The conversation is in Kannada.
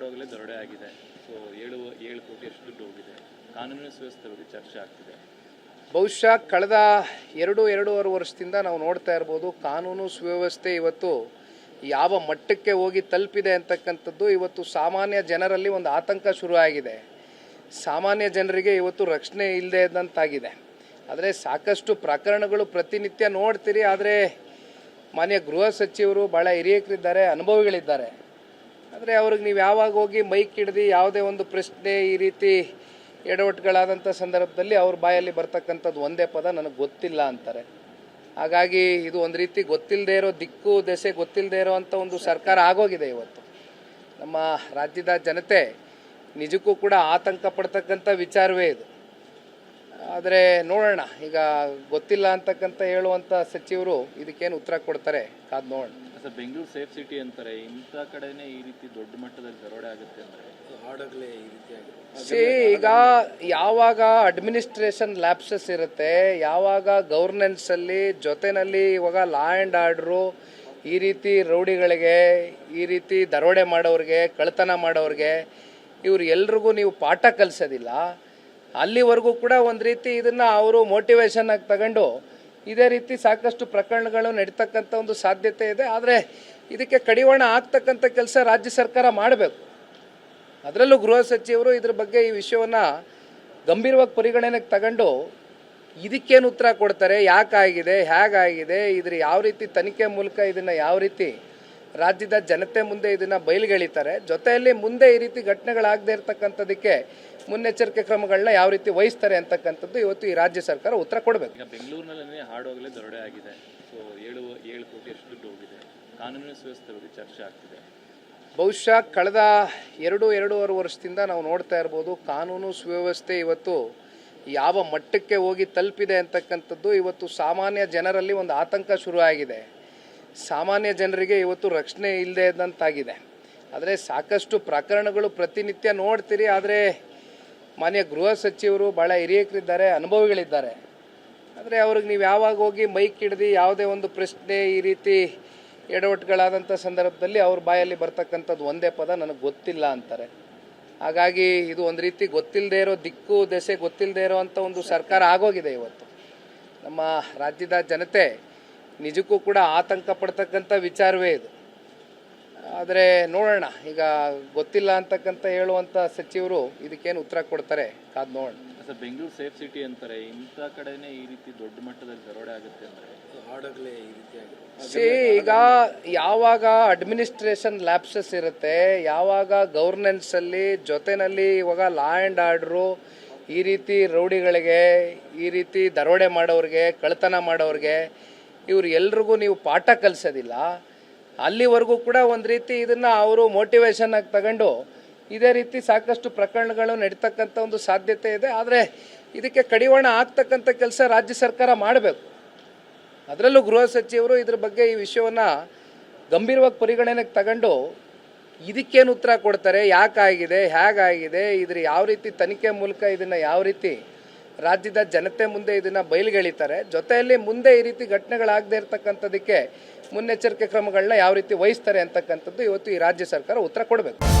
ಹಾಡುವಾಗಲೇ ದರೋಡೆ ಆಗಿದೆ. ಸೊ ಏಳು ಏಳು ಕೋಟಿ ಅಷ್ಟು ದುಡ್ಡು ಹೋಗಿದೆ. ಕಾನೂನಿನ ಸುವ್ಯವಸ್ಥೆ ಬಗ್ಗೆ ಚರ್ಚೆ ಆಗ್ತಿದೆ. ಬಹುಶಃ ಕಳೆದ ಎರಡು, ಎರಡೂವರೆ ವರ್ಷದಿಂದ ನಾವು ನೋಡ್ತಾ ಇರ್ಬೋದು, ಕಾನೂನು ಸುವ್ಯವಸ್ಥೆ ಇವತ್ತು ಯಾವ ಮಟ್ಟಕ್ಕೆ ಹೋಗಿ ತಲುಪಿದೆ ಅಂತಕ್ಕಂಥದ್ದು ಇವತ್ತು ಸಾಮಾನ್ಯ ಜನರಲ್ಲಿ ಒಂದು ಆತಂಕ ಶುರುವಾಗಿದೆ. ಸಾಮಾನ್ಯ ಜನರಿಗೆ ಇವತ್ತು ರಕ್ಷಣೆ ಇಲ್ಲದೆ ಇದ್ದಂತಾಗಿದೆ. ಆದರೆ ಸಾಕಷ್ಟು ಪ್ರಕರಣಗಳು ಪ್ರತಿನಿತ್ಯ ನೋಡ್ತೀರಿ, ಆದರೆ ಮಾನ್ಯ ಗೃಹ ಸಚಿವರು ಭಾಳ ಹಿರಿಯಕರಿದ್ದಾರೆ, ಅನುಭವಿಗಳಿದ್ದಾರೆ. ಆದರೆ ಅವ್ರಿಗೆ ನೀವು ಯಾವಾಗ ಹೋಗಿ ಮೈಕ್ ಹಿಡ್ದು ಯಾವುದೇ ಒಂದು ಪ್ರಶ್ನೆ ಈ ರೀತಿ ಎಡವಟ್ಟುಗಳಾದಂಥ ಸಂದರ್ಭದಲ್ಲಿ ಅವ್ರ ಬಾಯಲ್ಲಿ ಬರ್ತಕ್ಕಂಥದ್ದು ಒಂದೇ ಪದ ನನಗೆ ಗೊತ್ತಿಲ್ಲ ಅಂತಾರೆ. ಹಾಗಾಗಿ ಇದು ಒಂದು ರೀತಿ ಗೊತ್ತಿಲ್ಲದೆ ಇರೋ ದಿಕ್ಕು, ದೆಸೆ ಗೊತ್ತಿಲ್ಲದೆ ಇರೋ ಅಂಥ ಒಂದು ಸರ್ಕಾರ ಆಗೋಗಿದೆ ಇವತ್ತು. ನಮ್ಮ ರಾಜ್ಯದ ಜನತೆ ನಿಜಕ್ಕೂ ಕೂಡ ಆತಂಕ ಪಡ್ತಕ್ಕಂಥ ವಿಚಾರವೇ ಇದು. ಆದರೆ ನೋಡೋಣ, ಈಗ ಗೊತ್ತಿಲ್ಲ ಅಂತಕ್ಕಂಥ ಹೇಳುವಂಥ ಸಚಿವರು ಇದಕ್ಕೇನು ಉತ್ತರ ಕೊಡ್ತಾರೆ ಕಾದು ನೋಡೋಣ. ಸರ್ ಬೆಂಗಳೂರು ಸೇಫ್ ಸಿಟಿ ಅಂತಾರೆ ಇಂಥ ಕಡೆನೇ ಈ ರೀತಿ ದೊಡ್ಡ ಮಟ್ಟದಲ್ಲಿ ದರೋಡೆ ಆಗುತ್ತೆ ಅಂದರೆ? ಸಿ ಈಗ ಯಾವಾಗ ಅಡ್ಮಿನಿಸ್ಟ್ರೇಷನ್ ಲ್ಯಾಪ್ಸಸ್ ಇರುತ್ತೆ ಯಾವಾಗ ಗೌರ್ನೆನ್ಸಲ್ಲಿ ಜೊತೆನಲ್ಲಿ ಇವಾಗ ಲಾ ಆ್ಯಂಡ್ ಆರ್ಡ್ರು ಈ ರೀತಿ ರೌಡಿಗಳಿಗೆ ಈ ರೀತಿ ದರೋಡೆ ಮಾಡೋರಿಗೆ ಕಳ್ತನ ಮಾಡೋರಿಗೆ ಇವ್ರು ಎಲ್ರಿಗೂ ನೀವು ಪಾಠ ಕಲಿಸೋದಿಲ್ಲ. ಅಲ್ಲಿವರೆಗೂ ಕೂಡ ಒಂದು ರೀತಿ ಇದನ್ನು ಅವರು ಮೋಟಿವೇಶನ್ ಆಗಿ ತಗೊಂಡು ಇದೇ ರೀತಿ ಸಾಕಷ್ಟು ಪ್ರಕರಣಗಳು ನಡೀತಕ್ಕಂಥ ಒಂದು ಸಾಧ್ಯತೆ ಇದೆ. ಆದರೆ ಇದಕ್ಕೆ ಕಡಿವಾಣ ಆಗ್ತಕ್ಕಂಥ ಕೆಲಸ ರಾಜ್ಯ ಸರ್ಕಾರ ಮಾಡಬೇಕು. ಅದರಲ್ಲೂ ಗೃಹ ಸಚಿವರು ಇದ್ರ ಬಗ್ಗೆ ಈ ವಿಷಯವನ್ನು ಗಂಭೀರವಾಗಿ ಪರಿಗಣನೆಗೆ ತಗೊಂಡು ಇದಕ್ಕೇನು ಉತ್ತರ ಕೊಡ್ತಾರೆ? ಯಾಕಾಗಿದೆ? ಹೇಗಾಗಿದೆ? ಇದ್ರ ಯಾವ ರೀತಿ ತನಿಖೆ ಮೂಲಕ ಇದನ್ನು ಯಾವ ರೀತಿ ರಾಜ್ಯದ ಜನತೆ ಮುಂದೆ ಇದನ್ನು ಬಯಲುಗೆಳಿತಾರೆ. ಜೊತೆಯಲ್ಲಿ ಮುಂದೆ ಈ ರೀತಿ ಘಟನೆಗಳಾಗದೇ ಇರತಕ್ಕಂಥದಕ್ಕೆ ಮುನ್ನೆಚ್ಚರಿಕೆ ಕ್ರಮಗಳನ್ನ ಯಾವ ರೀತಿ ವಹಿಸ್ತಾರೆ ಅಂತಕ್ಕಂಥದ್ದು ಇವತ್ತು ಈ ರಾಜ್ಯ ಸರ್ಕಾರ ಉತ್ತರ ಕೊಡಬೇಕು. ಈಗ ಬೆಂಗಳೂರಿನಲ್ಲೇ ಹಾಡುವಾಗಲೇ ದರೋಡೆ ಆಗಿದೆ. ಸೊ ಏಳು ಏಳು ಕೋಟಿ ಅಷ್ಟು ದುಡ್ಡು ಹೋಗಿದೆ. ಕಾನೂನಿನ ಸುವ್ಯವಸ್ಥೆ ಬಗ್ಗೆ ಚರ್ಚೆ ಆಗ್ತಿದೆ. ಬಹುಶಃ ಕಳೆದ ಎರಡು ಎರಡೂವರೆ ವರ್ಷದಿಂದ ನಾವು ನೋಡ್ತಾ ಇರ್ಬೋದು ಕಾನೂನು ಸುವ್ಯವಸ್ಥೆ ಇವತ್ತು ಯಾವ ಮಟ್ಟಕ್ಕೆ ಹೋಗಿ ತಲುಪಿದೆ ಅಂತಕ್ಕಂಥದ್ದು ಇವತ್ತು ಸಾಮಾನ್ಯ ಜನರಲ್ಲಿ ಒಂದು ಆತಂಕ ಶುರುವಾಗಿದೆ. ಸಾಮಾನ್ಯ ಜನರಿಗೆ ಇವತ್ತು ರಕ್ಷಣೆ ಇಲ್ಲದೆ ಇದ್ದಂತಾಗಿದೆ. ಆದರೆ ಸಾಕಷ್ಟು ಪ್ರಕರಣಗಳು ಪ್ರತಿನಿತ್ಯ ನೋಡ್ತೀರಿ, ಆದರೆ ಮಾನ್ಯ ಗೃಹ ಸಚಿವರು ಭಾಳ ಹಿರಿಯಕರಿದ್ದಾರೆ, ಅನುಭವಿಗಳಿದ್ದಾರೆ. ಆದರೆ ಅವ್ರಿಗೆ ನೀವು ಯಾವಾಗ ಹೋಗಿ ಮೈಕ್ ಹಿಡ್ದು ಯಾವುದೇ ಒಂದು ಪ್ರಶ್ನೆ ಈ ರೀತಿ ಎಡವಟ್ಟುಗಳಾದಂಥ ಸಂದರ್ಭದಲ್ಲಿ ಅವ್ರ ಬಾಯಲ್ಲಿ ಬರ್ತಕ್ಕಂಥದ್ದು ಒಂದೇ ಪದ, ನನಗೆ ಗೊತ್ತಿಲ್ಲ ಅಂತಾರೆ. ಹಾಗಾಗಿ ಇದು ಒಂದು ರೀತಿ ಗೊತ್ತಿಲ್ಲದೆ ಇರೋ ದಿಕ್ಕು, ದೆಸೆ ಗೊತ್ತಿಲ್ಲದೆ ಇರೋ ಒಂದು ಸರ್ಕಾರ ಆಗೋಗಿದೆ ಇವತ್ತು. ನಮ್ಮ ರಾಜ್ಯದ ಜನತೆ ನಿಜಕ್ಕೂ ಕೂಡ ಆತಂಕ ಪಡ್ತಕ್ಕಂಥ ವಿಚಾರವೇ ಇದು. ಆದರೆ ನೋಡೋಣ ಈಗ ಗೊತ್ತಿಲ್ಲ ಅಂತಕ್ಕಂಥ ಹೇಳುವಂಥ ಸಚಿವರು ಇದಕ್ಕೇನು ಉತ್ತರ ಕೊಡ್ತಾರೆ ಕಾದು ನೋಡೋಣ. ಸರ್ ಬೆಂಗಳೂರು ಸೇಫ್ ಸಿಟಿ ಅಂತಾರೆ ಇಂಥ ಕಡೆನೇ ಈ ರೀತಿ ದೊಡ್ಡ ಮಟ್ಟದಲ್ಲಿ ದರೋಡೆ ಆಗುತ್ತೆ ಅಂದರೆ? ಸಿ ಈಗ ಯಾವಾಗ ಅಡ್ಮಿನಿಸ್ಟ್ರೇಷನ್ ಲ್ಯಾಪ್ಸಸ್ ಇರುತ್ತೆ ಯಾವಾಗ ಗೌರ್ನೆನ್ಸಲ್ಲಿ ಜೊತೆನಲ್ಲಿ ಇವಾಗ ಲಾ ಆ್ಯಂಡ್ ಆರ್ಡ್ರು ಈ ರೀತಿ ರೌಡಿಗಳಿಗೆ ಈ ರೀತಿ ದರೋಡೆ ಮಾಡೋರಿಗೆ ಕಳ್ತನ ಮಾಡೋರಿಗೆ ಇವ್ರು ಎಲ್ರಿಗೂ ನೀವು ಪಾಠ ಕಲಿಸೋದಿಲ್ಲ, ಅಲ್ಲಿವರೆಗೂ ಕೂಡ ಒಂದು ರೀತಿ ಇದನ್ನ ಅವರು ಮೋಟಿವೇಶನ್ ಆಗಿ ತಗೊಂಡು ಇದೇ ರೀತಿ ಸಾಕಷ್ಟು ಪ್ರಕರಣಗಳು ನಡೀತಕ್ಕಂಥ ಒಂದು ಸಾಧ್ಯತೆ ಇದೆ. ಆದರೆ ಇದಕ್ಕೆ ಕಡಿವಾಣ ಆಗ್ತಕ್ಕಂಥ ಕೆಲಸ ರಾಜ್ಯ ಸರ್ಕಾರ ಮಾಡಬೇಕು. ಅದರಲ್ಲೂ ಗೃಹ ಸಚಿವರು ಇದ್ರ ಬಗ್ಗೆ ಈ ವಿಷಯವನ್ನು ಗಂಭೀರವಾಗಿ ಪರಿಗಣನೆಗೆ ತಗೊಂಡು ಇದಕ್ಕೇನು ಉತ್ತರ ಕೊಡ್ತಾರೆ, ಯಾಕಾಗಿದೆ, ಹೇಗಾಗಿದೆ, ಇದ್ರ ಯಾವ ರೀತಿ ತನಿಖೆ ಮೂಲಕ ಇದನ್ನು ಯಾವ ರೀತಿ ರಾಜ್ಯದ ಜನತೆ ಮುಂದೆ ಇದನ್ನು ಬಯಲುಗೆಳಿತಾರೆ. ಜೊತೆಯಲ್ಲಿ ಮುಂದೆ ಈ ರೀತಿ ಘಟನೆಗಳಾಗದೇ ಇರತಕ್ಕಂಥದ್ದಕ್ಕೆ ಮುನ್ನೆಚ್ಚರಿಕೆ ಕ್ರಮಗಳನ್ನ ಯಾವ ರೀತಿ ವಹಿಸ್ತಾರೆ ಅಂತಕ್ಕಂಥದ್ದು ಇವತ್ತು ಈ ರಾಜ್ಯ ಸರ್ಕಾರ ಉತ್ತರ ಕೊಡಬೇಕು.